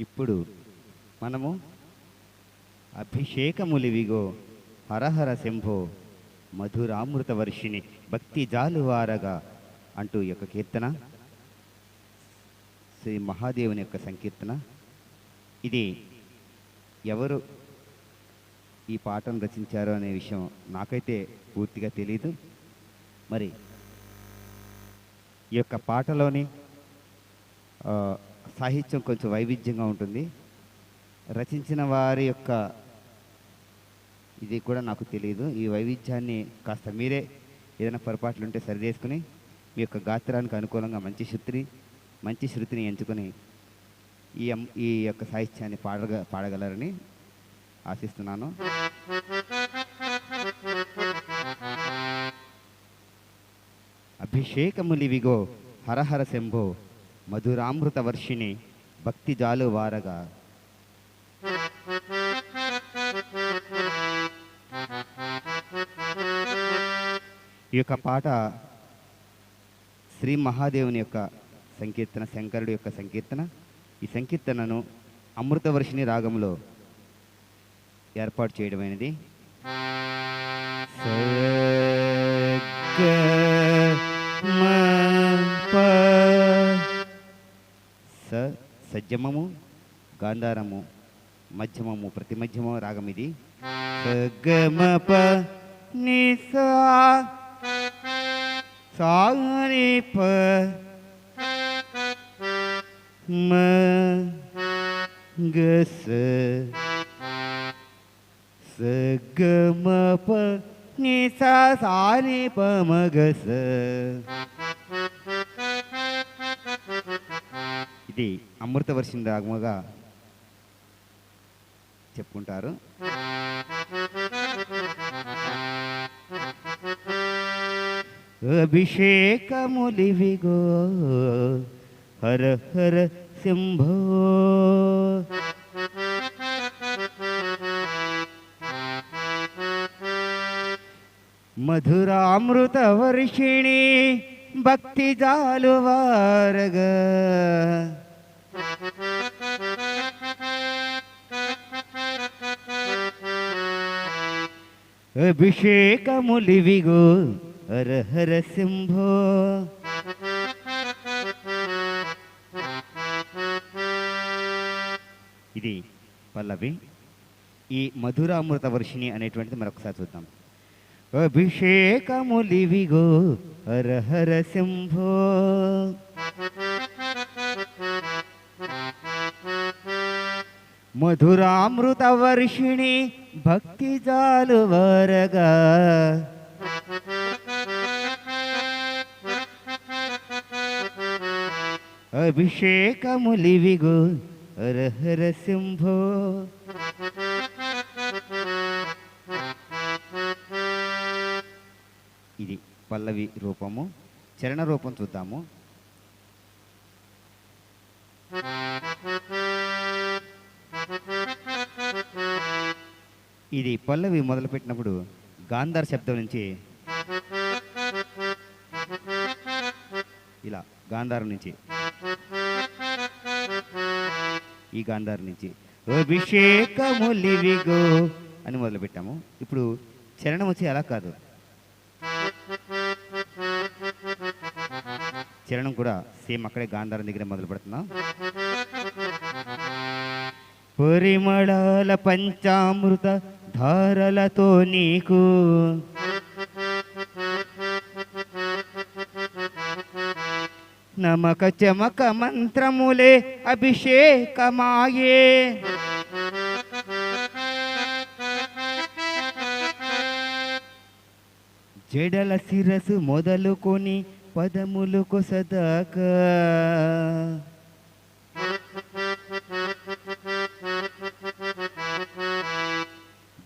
ఇప్పుడు మనము అభిషేకములివిగో హరహర శంభో మధురామృత వర్షిణి భక్తి జాలువారగా అంటూ ఈ యొక్క కీర్తన శ్రీ మహాదేవుని యొక్క సంకీర్తన. ఇది ఎవరు ఈ పాటను రచించారో అనే విషయం నాకైతే పూర్తిగా తెలియదు మరి ఈ యొక్క పాటలోని సాహిత్యం కొంచెం వైవిధ్యంగా ఉంటుంది. రచించిన వారి యొక్క ఇది కూడా నాకు తెలియదు ఈ వైవిధ్యాన్ని కాస్త మీరే ఏదైనా పొరపాట్లు ఉంటే సరిచేసుకుని మీ యొక్క గాత్రానికి అనుకూలంగా మంచి శృతిని మంచి శృతిని ఎంచుకొని ఈ ఈ యొక్క సాహిత్యాన్ని పాడగ పాడగలరని ఆశిస్తున్నాను. అభిషేకములివిగో హరహర శంభో మధురామృత వర్షిణి భక్తి జాలు వారగా. ఈ యొక్క పాట శ్రీ మహాదేవుని యొక్క సంకీర్తన శంకరుడి యొక్క సంకీర్తన. ఈ సంకీర్తనను అమృతవర్షిణి రాగంలో ఏర్పాటు చేయడమైనది స సజ్జమము గాంధారము మధ్యమము ప్రతి మధ్యమ రాగం ఇది. గమప నిసా ని సాని ప మ గ స. సగమ ప ని సాని ప మ గ అమృత ఇది అమృతవర్షిని రాగముగా చెప్పుకుంటారు. అభిషేకములివిగో హర హర శంభో. మధురామృత వర్షిణి భక్తి జాలువారగా. అభిషేకములివిగో. హరహర హర శంభో. ఇది పల్లవి. ఈ మధురామృత వర్షిణి అనేటువంటిది మరొకసారి చూద్దాం. అభిషేకములివిగో. హరహర హర శంభో. మధురామృత వర్షిణి భక్తి జాలువరగా అభిషేకములివిగో హర హర శంభో ఇది పల్లవి రూపము చరణ రూపం చూద్దాము. ఇది పల్లవి మొదలుపెట్టినప్పుడు గాంధార్ శబ్దం నుంచి ఇలా గాంధారం నుంచి. ఈ గాంధారం నుంచి. అభిషేకములివిగో అని మొదలుపెట్టాము. ఇప్పుడు చరణం వచ్చి అలా కాదు. చరణం కూడా సేమ్ అక్కడే గాంధారం దగ్గర మొదలు పెడుతున్నాం పరిమళాల పంచామృత ధారలతో నీకు నమక చమక మంత్రములే అభిషేకమాయే. జడల శిరసు మొదలుకొని పదములు కొసదాకా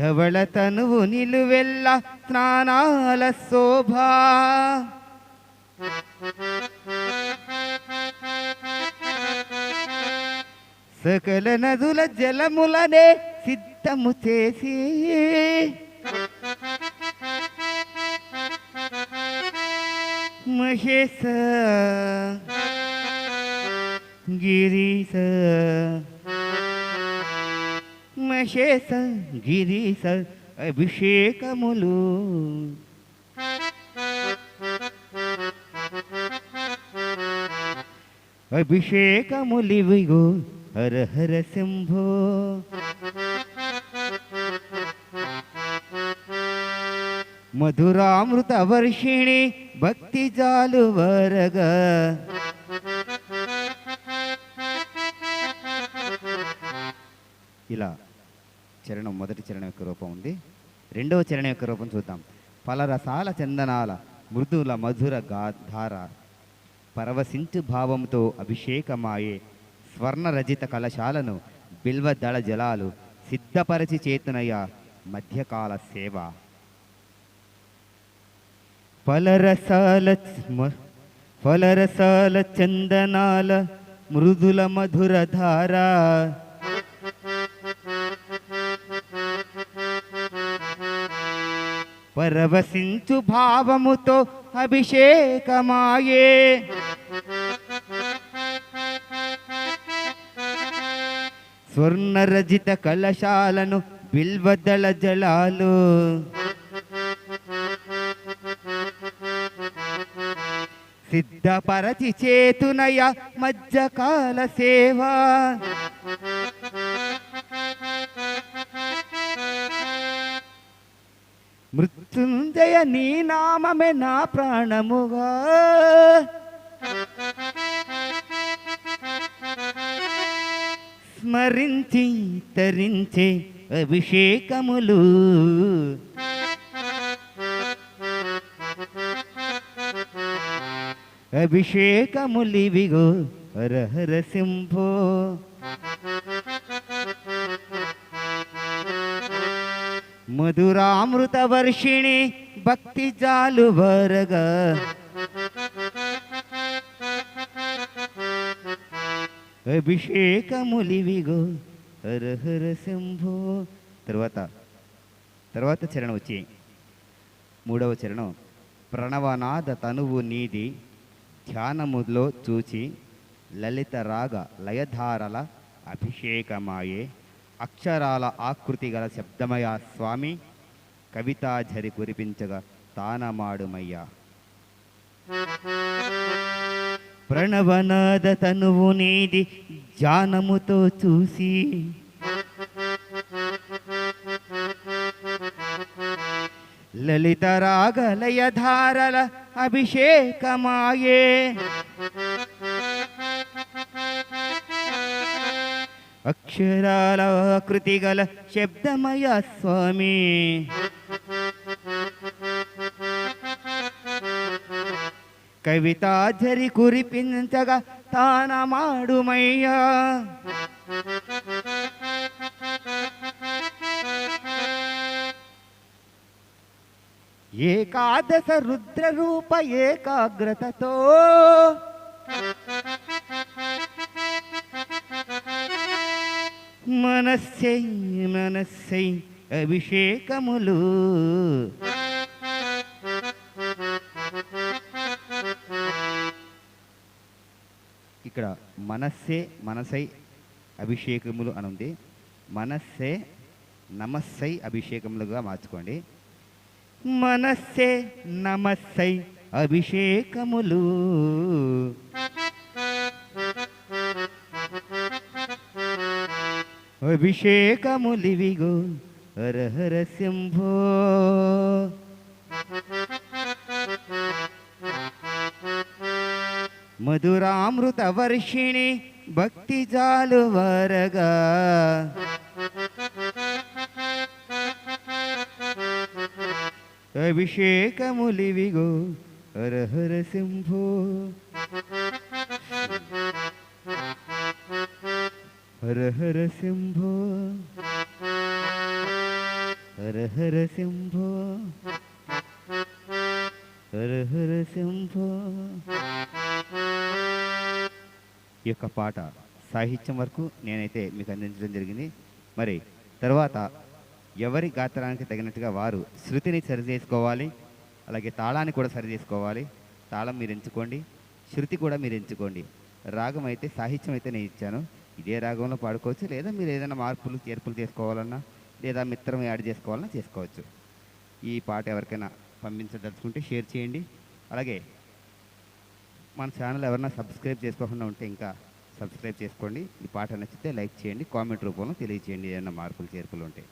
ధవళ తనువు నిలువెల్ల స్నానాల శోభ. సకల నదుల జలములనే సిద్ధము చేసి. మహేశ గిరీశ మశేష గిరీశ అభిషేకములు అభిషేకములివిగో హర హర శంభో మధురామృత వర్షిణి భక్తి జాలు వరగా ఇలా చరణం మొదటి చరణం యొక్క రూపం ఉంది. రెండవ చరణం యొక్క రూపం చూద్దాం. ఫలరసాల చందనాల మృదుల మధుర గా ధార పరవశించు భావంతో అభిషేకమాయే స్వర్ణరజిత కలశాలను బిల్వదళ జలాలు సిద్ధపరచి చేతునయ మధ్యకాల సేవ. ఫలరసాల ఫలరసాల చందనాల మృదుల మధుర ధార పరవశించు భావముతో అభిషేకమాయే. స్వర్ణరజిత కలశాలను బిల్వదళ జలాలు. సిద్ధపరచి చేతునయ మధ్యకాల సేవా. మృత్యుంజయ నీ నామమే నా ప్రాణముగా. స్మరించి తరించే అభిషేకములు. అభిషేకములివిగో హర హర సింభో మధురామృత వర్షిణి భక్తి జాలు వరగా అభిషేకములివిగో హరహర శంభో. తర్వాత తర్వాత చరణం వచ్చి మూడవ చరణం. ప్రణవనాద తనువు నీది ధ్యానములో చూచి లలిత రాగ లయధారల అభిషేకమాయే. అక్షరాల ఆకృతి గల శబ్దమయ స్వామి. కవితాఝరి కురిపించగా తానమాడుమయ్యా. ప్రణవనాద తనువు నీది జానముతో చూసి. లలిత రాగలయ ధారల అభిషేకమాయే. అక్షరాల ఆకృతి గల శబ్దమయ స్వామి కవితాజరి కురిపించగా తానమాడుమయ్యా ఏకాదశ రుద్ర రూప ఏకాగ్రతతో మనస్సై మనస్సై అభిషేకములు. ఇక్కడ మనస్సే మనసై అభిషేకములు అని ఉంది మనస్సే నమస్సై అభిషేకములుగా మార్చుకోండి. మనస్సే నమస్సై అభిషేకములు. అభిషేకములివిగో. హరహర శంభో. మధురామృత వర్షిణి భక్తి జాలు వరగా. అభిషేకములివిగో. హరహర శంభో. హర హర శంభో. హర హర శంభో. హర హర శంభో. ఈ యొక్క పాట సాహిత్యం వరకు నేనైతే మీకు అందించడం జరిగింది. మరి తర్వాత ఎవరి గాత్రానికి తగినట్టుగా వారు శృతిని సరి చేసుకోవాలి అలాగే తాళాన్ని కూడా సరి చేసుకోవాలి. తాళం మీరు ఎంచుకోండి శృతి కూడా మీరు ఎంచుకోండి. రాగం అయితే సాహిత్యం అయితే నేను ఇచ్చాను. ఇదే రాగంలో పాడుకోవచ్చు. లేదా మీరు ఏదైనా మార్పులు చేర్పులు చేసుకోవాలన్నా లేదా మిత్రం యాడ్ చేసుకోవాలన్నా చేసుకోవచ్చు. ఈ పాట ఎవరికైనా పంపించదలుచుకుంటే షేర్ చేయండి. అలాగే మన ఛానల్ ఎవరైనా సబ్స్క్రైబ్ చేసుకోకుండా ఉంటే ఇంకా సబ్స్క్రైబ్ చేసుకోండి. ఈ పాట నచ్చితే లైక్ చేయండి. కామెంట్ రూపంలో తెలియచేయండి ఏదైనా మార్పులు చేర్పులు ఉంటే.